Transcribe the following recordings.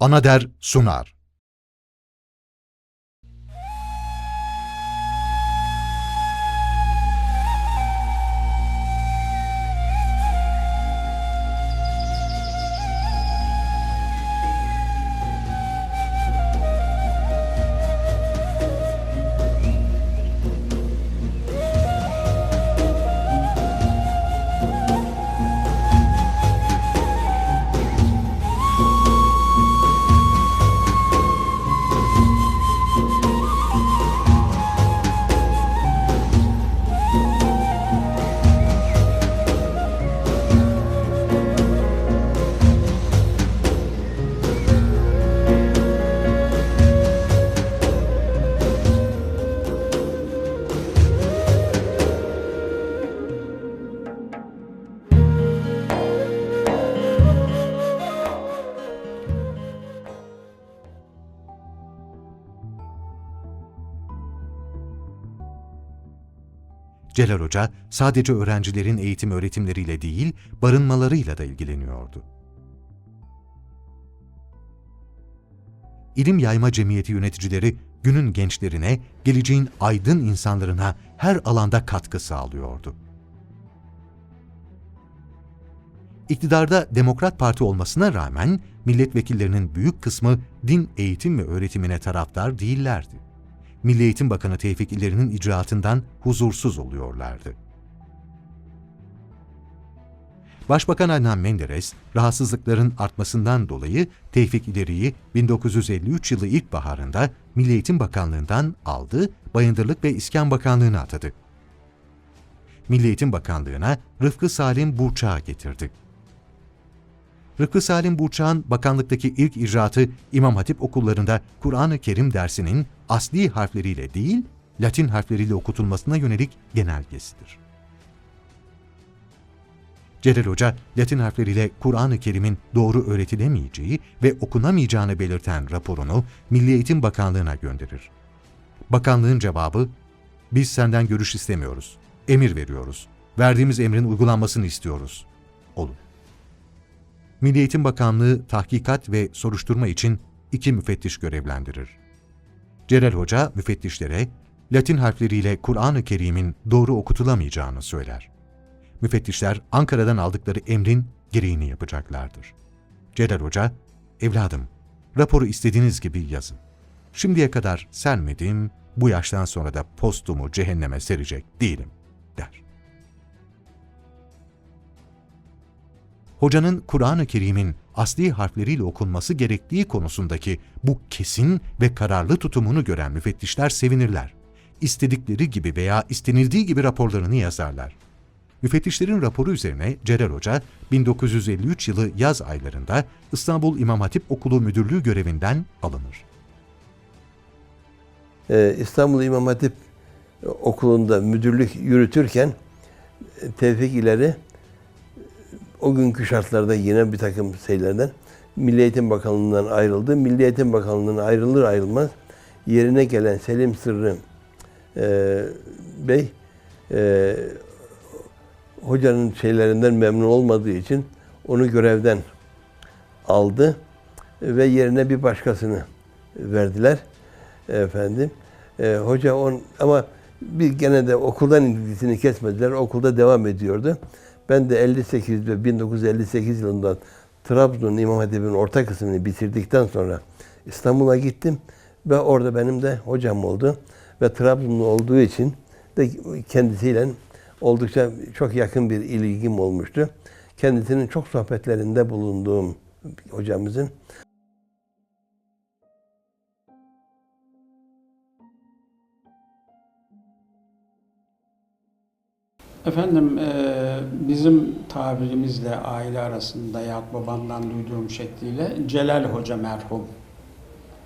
Anader sunar. Celal Hoca sadece öğrencilerin eğitim öğretimleriyle değil, barınmalarıyla da ilgileniyordu. İlim Yayma Cemiyeti yöneticileri günün gençlerine, geleceğin aydın insanlarına her alanda katkı sağlıyordu. İktidarda Demokrat Parti olmasına rağmen milletvekillerinin büyük kısmı din eğitim ve öğretimine taraftar değillerdi. Milli Eğitim Bakanı Tevfik İleri'nin icraatından huzursuz oluyorlardı. Başbakan Adnan Menderes, rahatsızlıkların artmasından dolayı Tevfik İleri'yi 1953 yılı ilkbaharında Milli Eğitim Bakanlığı'ndan aldı, Bayındırlık ve İskan Bakanlığı'na atadı. Milli Eğitim Bakanlığı'na Rıfkı Salim Burçak'ı getirdi. Rıfkı Salim Burçak'ın bakanlıktaki ilk icraatı İmam Hatip okullarında Kur'an-ı Kerim dersinin asli harfleriyle değil, Latin harfleriyle okutulmasına yönelik genelgesidir. Celal Hoca, Latin harfleriyle Kur'an-ı Kerim'in doğru öğretilemeyeceği ve okunamayacağını belirten raporunu Milli Eğitim Bakanlığı'na gönderir. Bakanlığın cevabı, biz senden görüş istemiyoruz, emir veriyoruz, verdiğimiz emrin uygulanmasını istiyoruz, olur. Milli Eğitim Bakanlığı tahkikat ve soruşturma için iki müfettiş görevlendirir. Celal Hoca müfettişlere Latin harfleriyle Kur'an-ı Kerim'in doğru okutulamayacağını söyler. Müfettişler Ankara'dan aldıkları emrin gereğini yapacaklardır. Celal Hoca, evladım, raporu istediğiniz gibi yazın. Şimdiye kadar sermedim, bu yaştan sonra da postumu cehenneme serecek değilim, der. Hocanın Kur'an-ı Kerim'in asli harfleriyle okunması gerektiği konusundaki bu kesin ve kararlı tutumunu gören müfettişler sevinirler. İstedikleri gibi veya istenildiği gibi raporlarını yazarlar. Müfettişlerin raporu üzerine Celal Hoca 1953 yılı yaz aylarında İstanbul İmam Hatip Okulu Müdürlüğü görevinden alınır. Ee, İstanbul İmam Hatip Okulu'nda müdürlük yürütürken e, Tevfik İleri o günkü şartlarda yine bir takım şeylerden Milli Eğitim Bakanlığı'ndan ayrıldı. Milli Eğitim Bakanlığı'ndan ayrılır ayrılmaz yerine gelen Selim Sırrı e, Bey e, hocanın şeylerinden memnun olmadığı için onu görevden aldı ve yerine bir başkasını verdiler efendim. E, hoca on ama bir gene de okuldan ilgisini kesmediler. Okulda devam ediyordu. Ben de 58 ve 1958 yılında Trabzon İmam Hatip'in orta kısmını bitirdikten sonra İstanbul'a gittim ve orada benim de hocam oldu ve Trabzonlu olduğu için de kendisiyle oldukça çok yakın bir ilgim olmuştu. Kendisinin çok sohbetlerinde bulunduğum hocamızın Efendim e, bizim tabirimizle aile arasında yahut babamdan duyduğum şekliyle Celal Hoca merhum.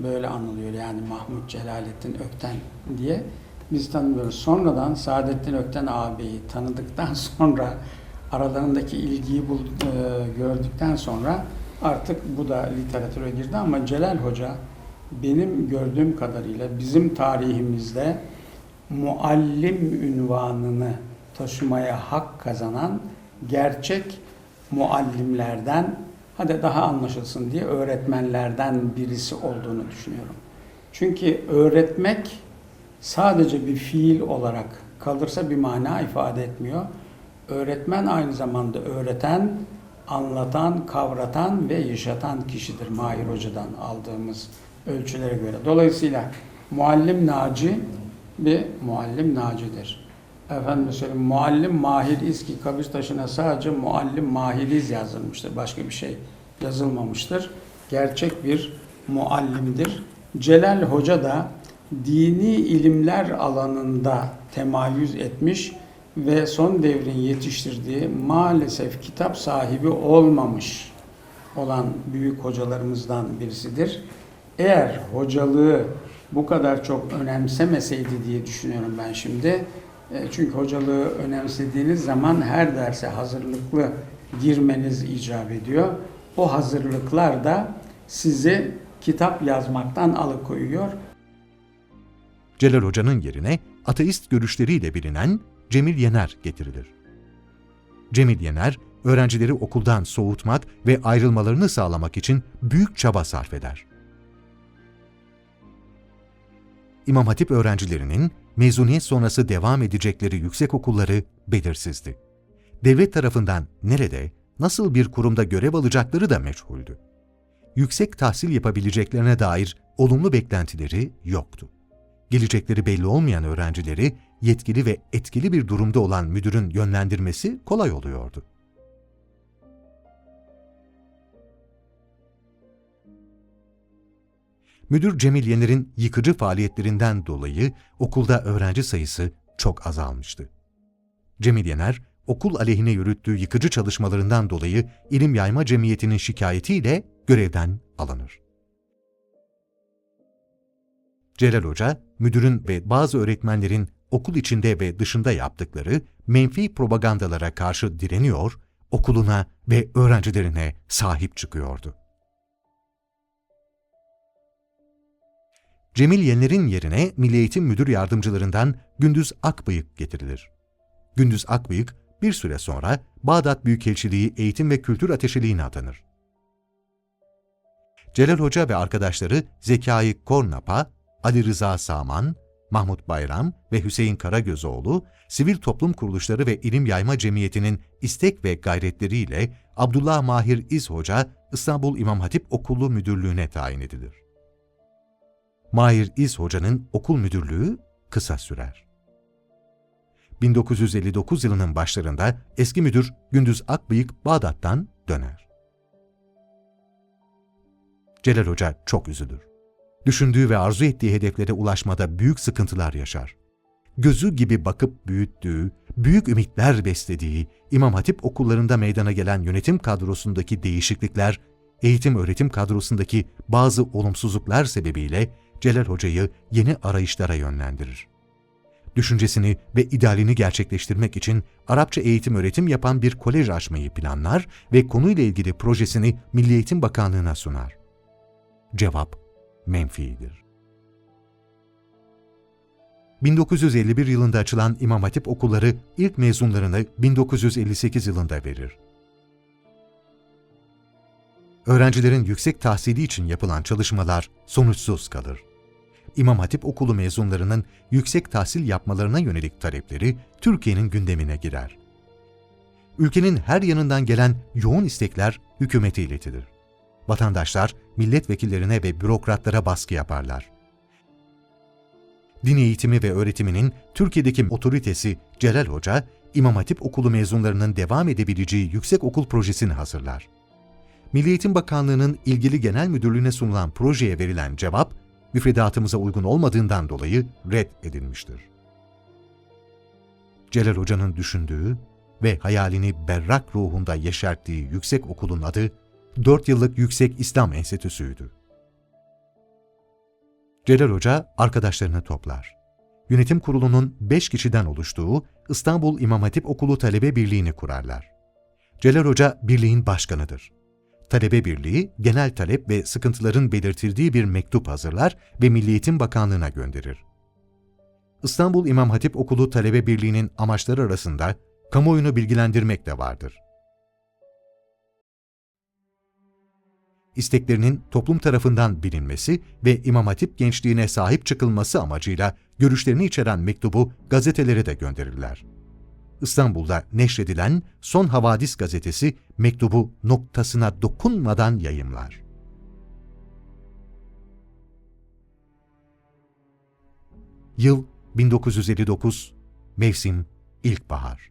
Böyle anılıyor. Yani Mahmut Celalettin Ökten diye. Biz tanımıyoruz. Sonradan Saadettin Ökten ağabeyi tanıdıktan sonra aralarındaki ilgiyi bul, e, gördükten sonra artık bu da literatüre girdi. Ama Celal Hoca benim gördüğüm kadarıyla bizim tarihimizde muallim ünvanını taşımaya hak kazanan gerçek muallimlerden hadi daha anlaşılsın diye öğretmenlerden birisi olduğunu düşünüyorum. Çünkü öğretmek sadece bir fiil olarak kalırsa bir mana ifade etmiyor. Öğretmen aynı zamanda öğreten, anlatan, kavratan ve yaşatan kişidir Mahir Hoca'dan aldığımız ölçülere göre. Dolayısıyla muallim naci bir muallim nacidir. Efendim söyleyeyim, muallim mahir İzki kabir taşına sadece muallim mahiriz yazılmıştır. Başka bir şey yazılmamıştır. Gerçek bir muallimdir. Celal Hoca da dini ilimler alanında temayüz etmiş ve son devrin yetiştirdiği maalesef kitap sahibi olmamış olan büyük hocalarımızdan birisidir. Eğer hocalığı bu kadar çok önemsemeseydi diye düşünüyorum ben şimdi. E, Çünkü hocalığı önemsediğiniz zaman her derse hazırlıklı girmeniz icap ediyor. O hazırlıklar da sizi kitap yazmaktan alıkoyuyor. Celal Hoca'nın yerine ateist görüşleriyle bilinen Cemil Yener getirilir. Cemil Yener, öğrencileri okuldan soğutmak ve ayrılmalarını sağlamak için büyük çaba sarf eder. İmam Hatip öğrencilerinin mezuniyet sonrası devam edecekleri yüksek okulları belirsizdi. Devlet tarafından nerede, nasıl bir kurumda görev alacakları da meçhuldü. Yüksek tahsil yapabileceklerine dair olumlu beklentileri yoktu. Gelecekleri belli olmayan öğrencileri yetkili ve etkili bir durumda olan müdürün yönlendirmesi kolay oluyordu. Müdür Cemil Yener'in yıkıcı faaliyetlerinden dolayı okulda öğrenci sayısı çok azalmıştı. Cemil Yener, okul aleyhine yürüttüğü yıkıcı çalışmalarından dolayı İlim Yayma Cemiyeti'nin şikayetiyle görevden alınır. Celal Hoca, müdürün ve bazı öğretmenlerin okul içinde ve dışında yaptıkları menfi propagandalara karşı direniyor, okuluna ve öğrencilerine sahip çıkıyordu. Cemil Yener'in yerine Milli Eğitim Müdür Yardımcılarından Gündüz Akbıyık getirilir. Gündüz Akbıyık bir süre sonra Bağdat Büyükelçiliği Eğitim ve Kültür Ateşeliğine atanır. Celal Hoca ve arkadaşları Zekai Kornapa, Ali Rıza Saman, Mahmut Bayram ve Hüseyin Karagözoğlu, sivil toplum kuruluşları ve ilim yayma cemiyetinin istek ve gayretleriyle Abdullah Mahir İz Hoca İstanbul İmam Hatip Okulu Müdürlüğü'ne tayin edilir. Mahir İz Hoca'nın okul müdürlüğü kısa sürer. 1959 yılının başlarında eski müdür Gündüz Akbıyık Bağdat'tan döner. Celal Hoca çok üzülür. Düşündüğü ve arzu ettiği hedeflere ulaşmada büyük sıkıntılar yaşar. Gözü gibi bakıp büyüttüğü, büyük ümitler beslediği İmam Hatip okullarında meydana gelen yönetim kadrosundaki değişiklikler, eğitim öğretim kadrosundaki bazı olumsuzluklar sebebiyle Celal Hoca'yı yeni arayışlara yönlendirir. Düşüncesini ve idealini gerçekleştirmek için Arapça eğitim öğretim yapan bir kolej açmayı planlar ve konuyla ilgili projesini Milli Eğitim Bakanlığı'na sunar. Cevap menfidir. 1951 yılında açılan İmam Hatip okulları ilk mezunlarını 1958 yılında verir. Öğrencilerin yüksek tahsili için yapılan çalışmalar sonuçsuz kalır. İmam Hatip okulu mezunlarının yüksek tahsil yapmalarına yönelik talepleri Türkiye'nin gündemine girer. Ülkenin her yanından gelen yoğun istekler hükümete iletilir. Vatandaşlar milletvekillerine ve bürokratlara baskı yaparlar. Din eğitimi ve öğretiminin Türkiye'deki otoritesi Celal Hoca, İmam Hatip okulu mezunlarının devam edebileceği yüksek okul projesini hazırlar. Milli Eğitim Bakanlığı'nın ilgili genel müdürlüğüne sunulan projeye verilen cevap, müfredatımıza uygun olmadığından dolayı red edilmiştir. Celal Hoca'nın düşündüğü ve hayalini berrak ruhunda yeşerttiği yüksek okulun adı 4 yıllık Yüksek İslam Enstitüsü'ydü. Celal Hoca arkadaşlarını toplar. Yönetim kurulunun 5 kişiden oluştuğu İstanbul İmam Hatip Okulu Talebe Birliği'ni kurarlar. Celal Hoca birliğin başkanıdır. Talebe Birliği, genel talep ve sıkıntıların belirtildiği bir mektup hazırlar ve Milli Eğitim Bakanlığı'na gönderir. İstanbul İmam Hatip Okulu Talebe Birliği'nin amaçları arasında kamuoyunu bilgilendirmek de vardır. isteklerinin toplum tarafından bilinmesi ve İmam Hatip gençliğine sahip çıkılması amacıyla görüşlerini içeren mektubu gazetelere de gönderirler. İstanbul'da neşredilen Son Havadis gazetesi mektubu noktasına dokunmadan yayımlar. Yıl 1959, mevsim ilkbahar.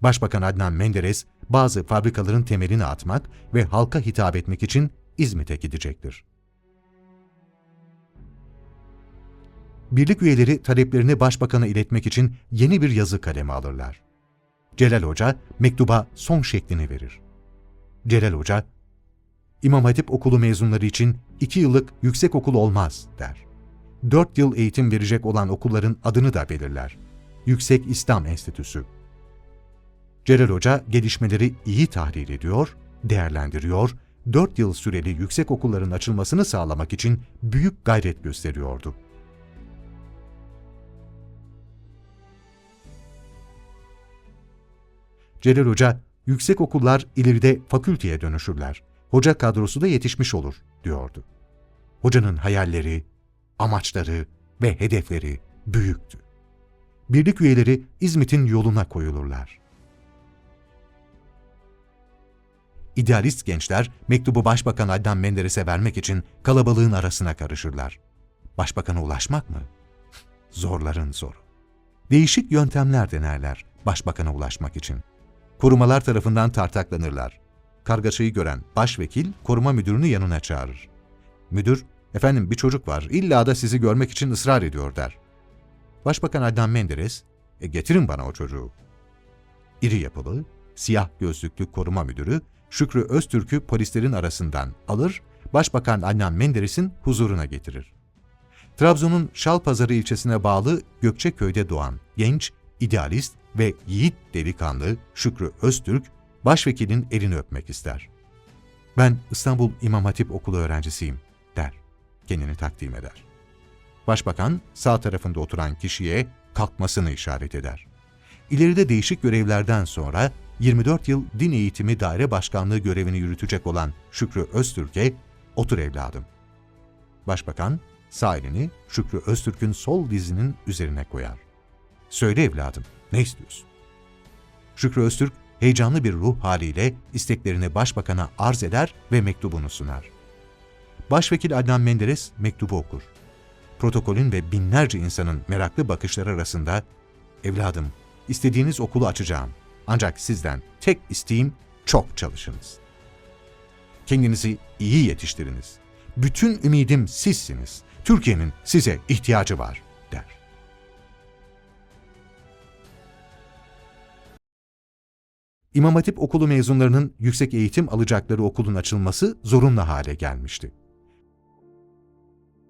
Başbakan Adnan Menderes bazı fabrikaların temelini atmak ve halka hitap etmek için İzmit'e gidecektir. Birlik üyeleri taleplerini başbakana iletmek için yeni bir yazı kaleme alırlar. Celal Hoca mektuba son şeklini verir. Celal Hoca, İmam Hatip okulu mezunları için iki yıllık yüksek okul olmaz der. Dört yıl eğitim verecek olan okulların adını da belirler. Yüksek İslam Enstitüsü. Celal Hoca gelişmeleri iyi tahlil ediyor, değerlendiriyor, 4 yıl süreli yüksek okulların açılmasını sağlamak için büyük gayret gösteriyordu. Celal Hoca, yüksek okullar ileride fakülteye dönüşürler. Hoca kadrosu da yetişmiş olur, diyordu. Hocanın hayalleri, amaçları ve hedefleri büyüktü. Birlik üyeleri İzmit'in yoluna koyulurlar. İdealist gençler mektubu Başbakan Adnan Menderes'e vermek için kalabalığın arasına karışırlar. Başbakan'a ulaşmak mı? Zorların zoru. Değişik yöntemler denerler başbakana ulaşmak için. Korumalar tarafından tartaklanırlar. Kargaşayı gören başvekil koruma müdürünü yanına çağırır. Müdür, efendim bir çocuk var, illa da sizi görmek için ısrar ediyor der. Başbakan Adnan Menderes, e, getirin bana o çocuğu. İri yapılı, siyah gözlüklü koruma müdürü Şükrü Öztürk'ü polislerin arasından alır, Başbakan Adnan Menderes'in huzuruna getirir. Trabzon'un Şalpazarı ilçesine bağlı Gökçeköy'de doğan genç, idealist ve yiğit delikanlı Şükrü Öztürk, başvekilin elini öpmek ister. Ben İstanbul İmam Hatip Okulu öğrencisiyim, der. Kendini takdim eder. Başbakan sağ tarafında oturan kişiye kalkmasını işaret eder. İleride değişik görevlerden sonra 24 yıl din eğitimi daire başkanlığı görevini yürütecek olan Şükrü Öztürk'e otur evladım. Başbakan sağ elini Şükrü Öztürk'ün sol dizinin üzerine koyar. Söyle evladım, ne istiyorsun? Şükrü Öztürk heyecanlı bir ruh haliyle isteklerini başbakana arz eder ve mektubunu sunar. Başvekil Adnan Menderes mektubu okur. Protokolün ve binlerce insanın meraklı bakışları arasında, evladım, istediğiniz okulu açacağım. Ancak sizden tek isteğim çok çalışınız. Kendinizi iyi yetiştiriniz. Bütün ümidim sizsiniz. Türkiye'nin size ihtiyacı var, İmam Hatip okulu mezunlarının yüksek eğitim alacakları okulun açılması zorunlu hale gelmişti.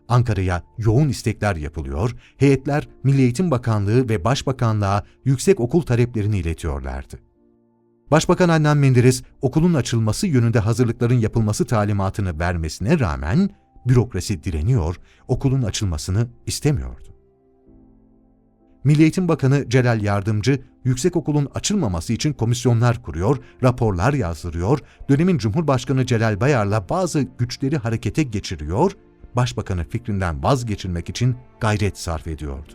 Ankara'ya yoğun istekler yapılıyor, heyetler Milli Eğitim Bakanlığı ve Başbakanlığa yüksek okul taleplerini iletiyorlardı. Başbakan Adnan Menderes okulun açılması yönünde hazırlıkların yapılması talimatını vermesine rağmen bürokrasi direniyor, okulun açılmasını istemiyordu. Milli Eğitim Bakanı Celal Yardımcı, yüksekokulun açılmaması için komisyonlar kuruyor, raporlar yazdırıyor, dönemin Cumhurbaşkanı Celal Bayar'la bazı güçleri harekete geçiriyor, Başbakanı fikrinden vazgeçirmek için gayret sarf ediyordu.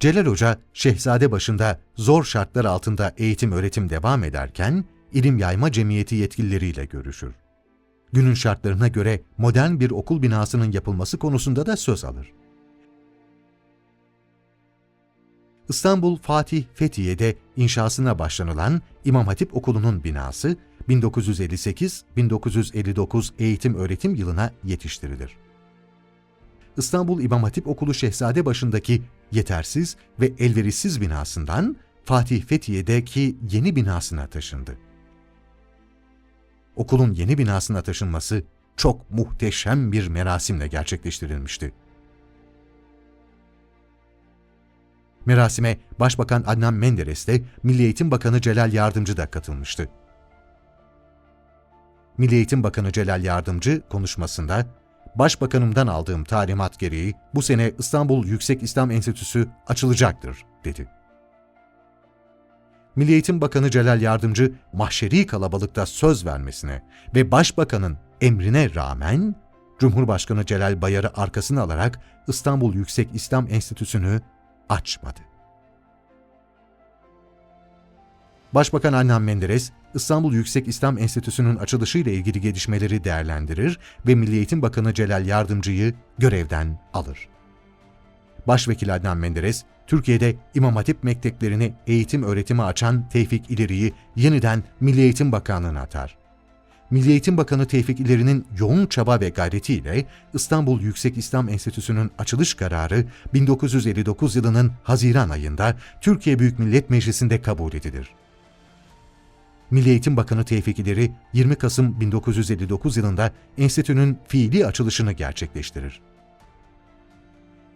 Celal Hoca, Şehzade başında zor şartlar altında eğitim öğretim devam ederken, İlim Yayma Cemiyeti yetkilileriyle görüşür. Günün şartlarına göre modern bir okul binasının yapılması konusunda da söz alır. İstanbul Fatih Fethiye'de inşasına başlanılan İmam Hatip Okulu'nun binası 1958-1959 eğitim öğretim yılına yetiştirilir. İstanbul İmam Hatip Okulu Şehzadebaşı'ndaki yetersiz ve elverişsiz binasından Fatih Fethiye'deki yeni binasına taşındı. Okulun yeni binasına taşınması çok muhteşem bir merasimle gerçekleştirilmişti. Merasime Başbakan Adnan Menderes de Milli Eğitim Bakanı Celal Yardımcı da katılmıştı. Milli Eğitim Bakanı Celal Yardımcı konuşmasında, Başbakanımdan aldığım talimat gereği bu sene İstanbul Yüksek İslam Enstitüsü açılacaktır, dedi. Milli Eğitim Bakanı Celal Yardımcı mahşeri kalabalıkta söz vermesine ve Başbakanın emrine rağmen Cumhurbaşkanı Celal Bayar'ı arkasına alarak İstanbul Yüksek İslam Enstitüsü'nü açmadı. Başbakan Adnan Menderes, İstanbul Yüksek İslam Enstitüsü'nün açılışıyla ilgili gelişmeleri değerlendirir ve Milli Eğitim Bakanı Celal Yardımcı'yı görevden alır. Başvekil Adnan Menderes, Türkiye'de İmam Hatip mekteplerini eğitim öğretimi açan Tevfik İleri'yi yeniden Milli Eğitim Bakanlığı'na atar. Milli Eğitim Bakanı Tevfik İleri'nin yoğun çaba ve gayretiyle İstanbul Yüksek İslam Enstitüsü'nün açılış kararı 1959 yılının Haziran ayında Türkiye Büyük Millet Meclisi'nde kabul edilir. Milli Eğitim Bakanı Tevfik İleri 20 Kasım 1959 yılında enstitünün fiili açılışını gerçekleştirir.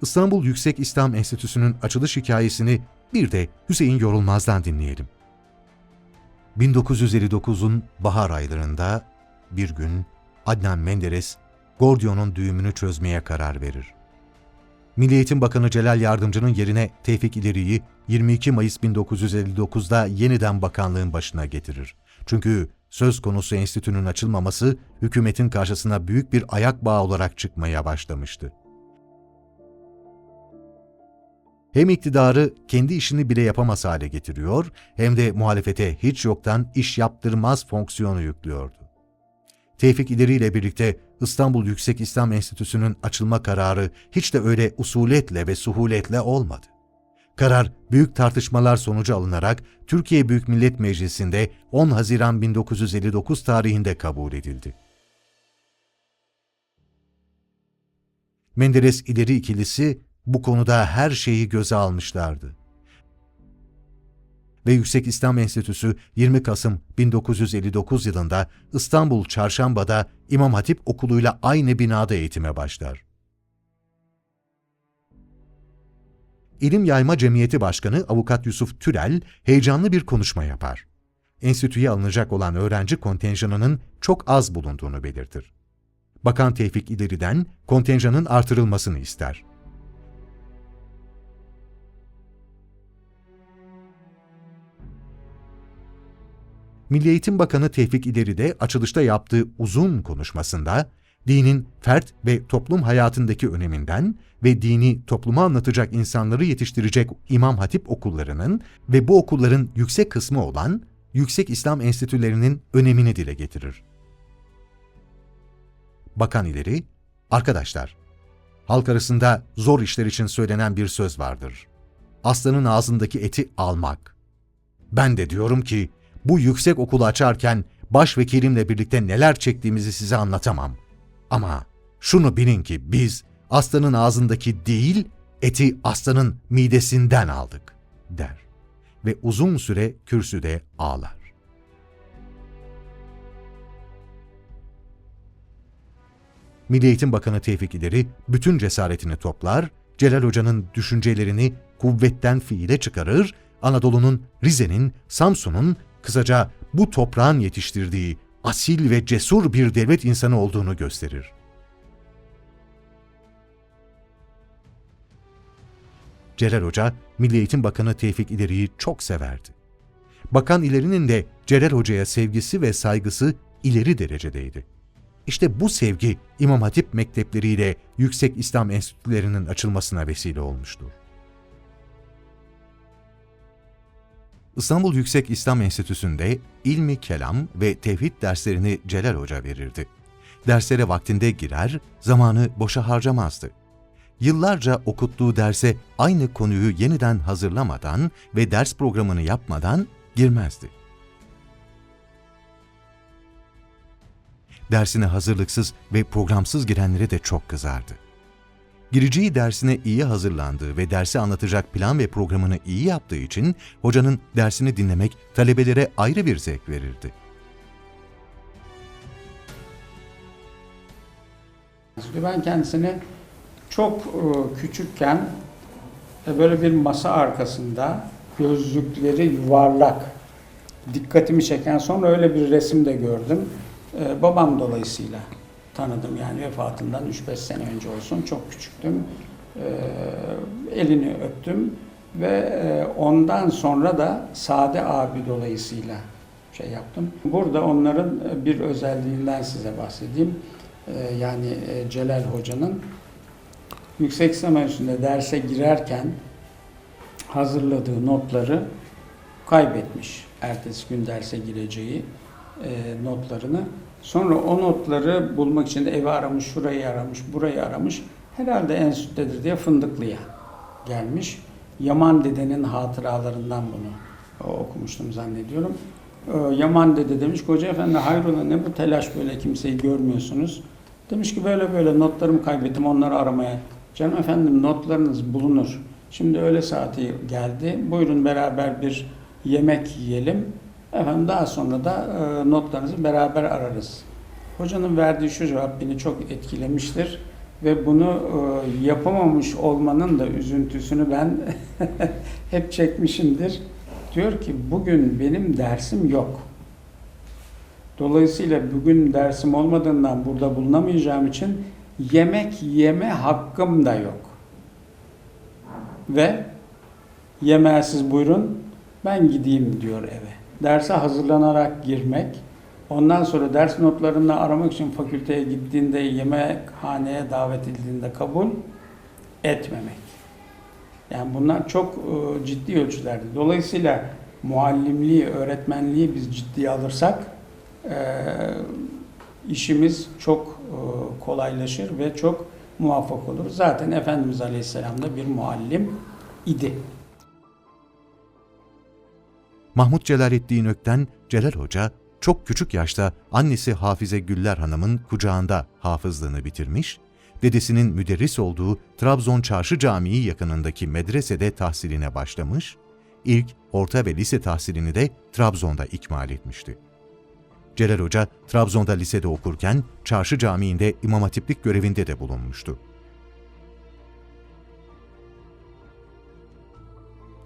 İstanbul Yüksek İslam Enstitüsü'nün açılış hikayesini bir de Hüseyin Yorulmaz'dan dinleyelim. 1959'un bahar aylarında bir gün Adnan Menderes, Gordion'un düğümünü çözmeye karar verir. Milli Eğitim Bakanı Celal Yardımcı'nın yerine Tevfik İleri'yi 22 Mayıs 1959'da yeniden bakanlığın başına getirir. Çünkü söz konusu enstitünün açılmaması hükümetin karşısına büyük bir ayak bağı olarak çıkmaya başlamıştı. Hem iktidarı kendi işini bile yapamaz hale getiriyor, hem de muhalefete hiç yoktan iş yaptırmaz fonksiyonu yüklüyordu. Tevfik İleri ile birlikte İstanbul Yüksek İslam Enstitüsü'nün açılma kararı hiç de öyle usuletle ve suhuletle olmadı. Karar büyük tartışmalar sonucu alınarak Türkiye Büyük Millet Meclisi'nde 10 Haziran 1959 tarihinde kabul edildi. Menderes İleri ikilisi bu konuda her şeyi göze almışlardı. Ve Yüksek İslam Enstitüsü 20 Kasım 1959 yılında İstanbul Çarşamba'da İmam Hatip Okulu'yla aynı binada eğitime başlar. İlim Yayma Cemiyeti Başkanı Avukat Yusuf Türel heyecanlı bir konuşma yapar. Enstitüye alınacak olan öğrenci kontenjanının çok az bulunduğunu belirtir. Bakan Tevfik İleri'den kontenjanın artırılmasını ister. Milli Eğitim Bakanı Tevfik İleri de açılışta yaptığı uzun konuşmasında dinin fert ve toplum hayatındaki öneminden ve dini topluma anlatacak insanları yetiştirecek İmam Hatip okullarının ve bu okulların yüksek kısmı olan Yüksek İslam Enstitülerinin önemini dile getirir. Bakan ileri, arkadaşlar, halk arasında zor işler için söylenen bir söz vardır. Aslanın ağzındaki eti almak. Ben de diyorum ki, bu yüksek okulu açarken başvekilimle birlikte neler çektiğimizi size anlatamam. Ama şunu bilin ki biz aslanın ağzındaki değil, eti aslanın midesinden aldık, der. Ve uzun süre kürsüde ağlar. Milli Eğitim Bakanı Tevfik İleri bütün cesaretini toplar, Celal Hoca'nın düşüncelerini kuvvetten fiile çıkarır, Anadolu'nun, Rize'nin, Samsun'un, kısaca bu toprağın yetiştirdiği asil ve cesur bir devlet insanı olduğunu gösterir. Celal Hoca, Milli Eğitim Bakanı Tevfik İleri'yi çok severdi. Bakan İleri'nin de Celal Hoca'ya sevgisi ve saygısı ileri derecedeydi. İşte bu sevgi İmam Hatip mektepleriyle Yüksek İslam Enstitülerinin açılmasına vesile olmuştur. İstanbul Yüksek İslam Enstitüsü'nde ilmi kelam ve tevhid derslerini Celal Hoca verirdi. Derslere vaktinde girer, zamanı boşa harcamazdı. Yıllarca okuttuğu derse aynı konuyu yeniden hazırlamadan ve ders programını yapmadan girmezdi. Dersine hazırlıksız ve programsız girenlere de çok kızardı. Gireceği dersine iyi hazırlandığı ve dersi anlatacak plan ve programını iyi yaptığı için hocanın dersini dinlemek talebelere ayrı bir zevk verirdi. Ben kendisini çok e, küçükken e, böyle bir masa arkasında gözlükleri yuvarlak dikkatimi çeken sonra öyle bir resim de gördüm. E, Babam dolayısıyla tanıdım yani vefatından 3-5 sene önce olsun çok küçüktüm. E, Elini öptüm. Ve e, ondan sonra da Sade abi dolayısıyla şey yaptım. Burada onların e, bir özelliğinden size bahsedeyim. E, Yani e, Celal Hoca'nın yüksek sınava üstünde derse girerken hazırladığı notları kaybetmiş. Ertesi gün derse gireceği e, notlarını. Sonra o notları bulmak için de evi aramış, şurayı aramış, burayı aramış. Herhalde enstitüdedir diye Fındıklı'ya gelmiş. Yaman dedenin hatıralarından bunu e, okumuştum zannediyorum. E, Yaman dede demiş ki hoca efendi hayrola ne bu telaş böyle kimseyi görmüyorsunuz. Demiş ki böyle böyle notlarımı kaybettim onları aramaya. Canım efendim notlarınız bulunur. Şimdi öğle saati geldi. Buyurun beraber bir yemek yiyelim. Efendim daha sonra da e, notlarınızı beraber ararız. Hocanın verdiği şu cevap beni çok etkilemiştir ve bunu e, yapamamış olmanın da üzüntüsünü ben hep çekmişimdir. Diyor ki bugün benim dersim yok. Dolayısıyla bugün dersim olmadığından burada bulunamayacağım için yemek yeme hakkım da yok. Ve yemeğe siz buyurun ben gideyim diyor eve. Derse hazırlanarak girmek, ondan sonra ders notlarını aramak için fakülteye gittiğinde yemekhaneye davet edildiğinde kabul etmemek. Yani bunlar çok e, ciddi ölçülerde. Dolayısıyla muallimliği, öğretmenliği biz ciddiye alırsak e, işimiz çok e, kolaylaşır ve çok muvaffak olur. Zaten Efendimiz Aleyhisselam da bir muallim idi. Mahmut Celalettin Ökten, Celal Hoca, çok küçük yaşta annesi Hafize Güller Hanım'ın kucağında hafızlığını bitirmiş, dedesinin müderris olduğu Trabzon Çarşı Camii yakınındaki medresede tahsiline başlamış, ilk orta ve lise tahsilini de Trabzon'da ikmal etmişti. Celal Hoca, Trabzon'da lisede okurken Çarşı Camii'nde imam hatiplik görevinde de bulunmuştu.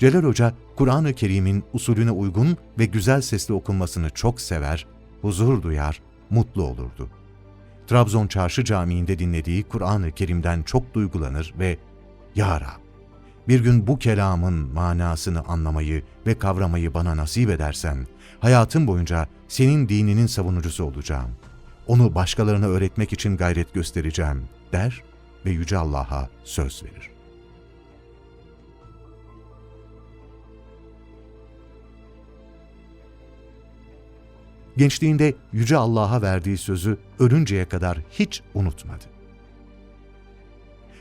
Celal Hoca, Kur'an-ı Kerim'in usulüne uygun ve güzel sesli okunmasını çok sever, huzur duyar, mutlu olurdu. Trabzon Çarşı Camii'nde dinlediği Kur'an-ı Kerim'den çok duygulanır ve ''Ya Rab, bir gün bu kelamın manasını anlamayı ve kavramayı bana nasip edersen, hayatım boyunca senin dininin savunucusu olacağım. Onu başkalarına öğretmek için gayret göstereceğim.'' der ve Yüce Allah'a söz verir. Gençliğinde Yüce Allah'a verdiği sözü ölünceye kadar hiç unutmadı.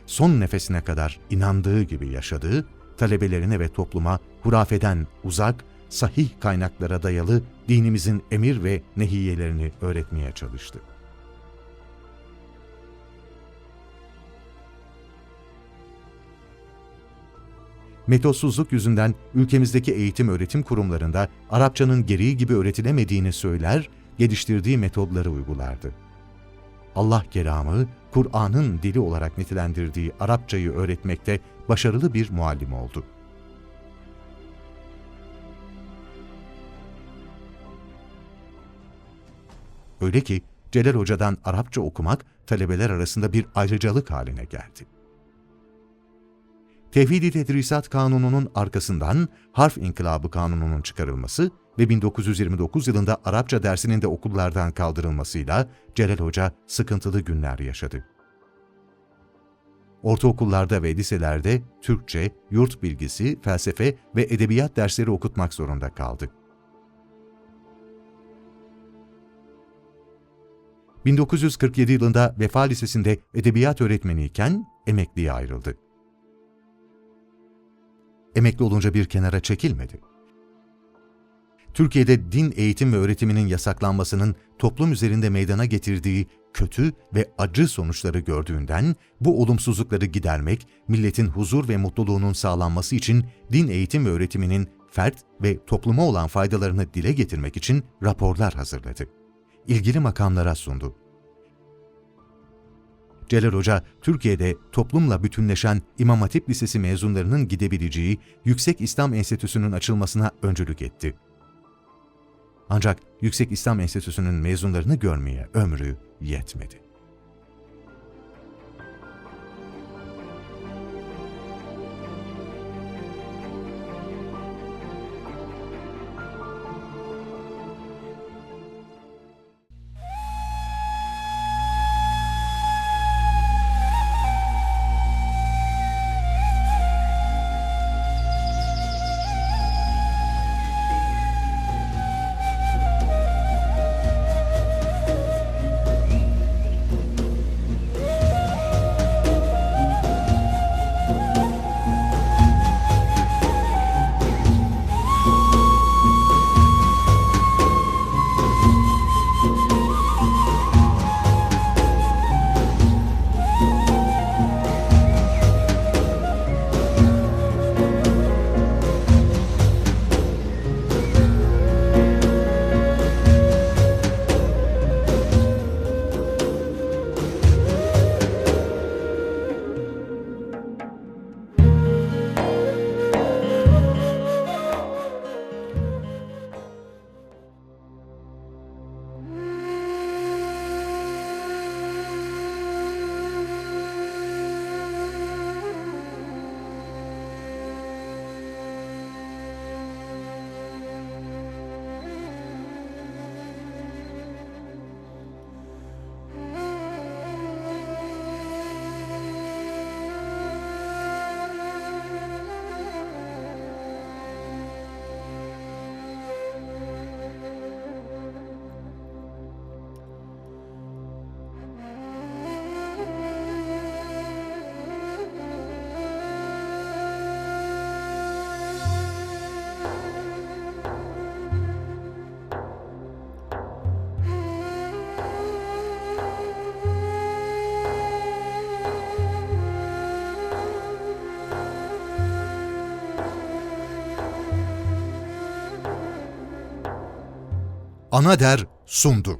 Son nefesine kadar inandığı gibi yaşadığı, talebelerine ve topluma hurafeden uzak, sahih kaynaklara dayalı dinimizin emir ve nehiyelerini öğretmeye çalıştı. Metodsuzluk yüzünden ülkemizdeki eğitim öğretim kurumlarında Arapçanın gereği gibi öğretilemediğini söyler, geliştirdiği metodları uygulardı. Allah kelamı, Kur'an'ın dili olarak nitelendirdiği Arapçayı öğretmekte başarılı bir muallim oldu. Öyle ki Celal Hoca'dan Arapça okumak talebeler arasında bir ayrıcalık haline geldi. Tevhid-i Tedrisat Kanunu'nun arkasından Harf İnkılabı Kanunu'nun çıkarılması ve 1929 yılında Arapça dersinin de okullardan kaldırılmasıyla Celal Hoca sıkıntılı günler yaşadı. Ortaokullarda ve liselerde Türkçe, yurt bilgisi, felsefe ve edebiyat dersleri okutmak zorunda kaldı. 1947 yılında Vefa Lisesi'nde edebiyat öğretmeniyken emekliye ayrıldı. Emekli olunca bir kenara çekilmedi. Türkiye'de din eğitim ve öğretiminin yasaklanmasının toplum üzerinde meydana getirdiği kötü ve acı sonuçları gördüğünden bu olumsuzlukları gidermek, milletin huzur ve mutluluğunun sağlanması için din eğitim ve öğretiminin fert ve topluma olan faydalarını dile getirmek için raporlar hazırladı. İlgili makamlara sundu. Celal Hoca, Türkiye'de toplumla bütünleşen İmam Hatip Lisesi mezunlarının gidebileceği Yüksek İslam Enstitüsü'nün açılmasına öncülük etti. Ancak Yüksek İslam Enstitüsü'nün mezunlarını görmeye ömrü yetmedi. Anader sundu.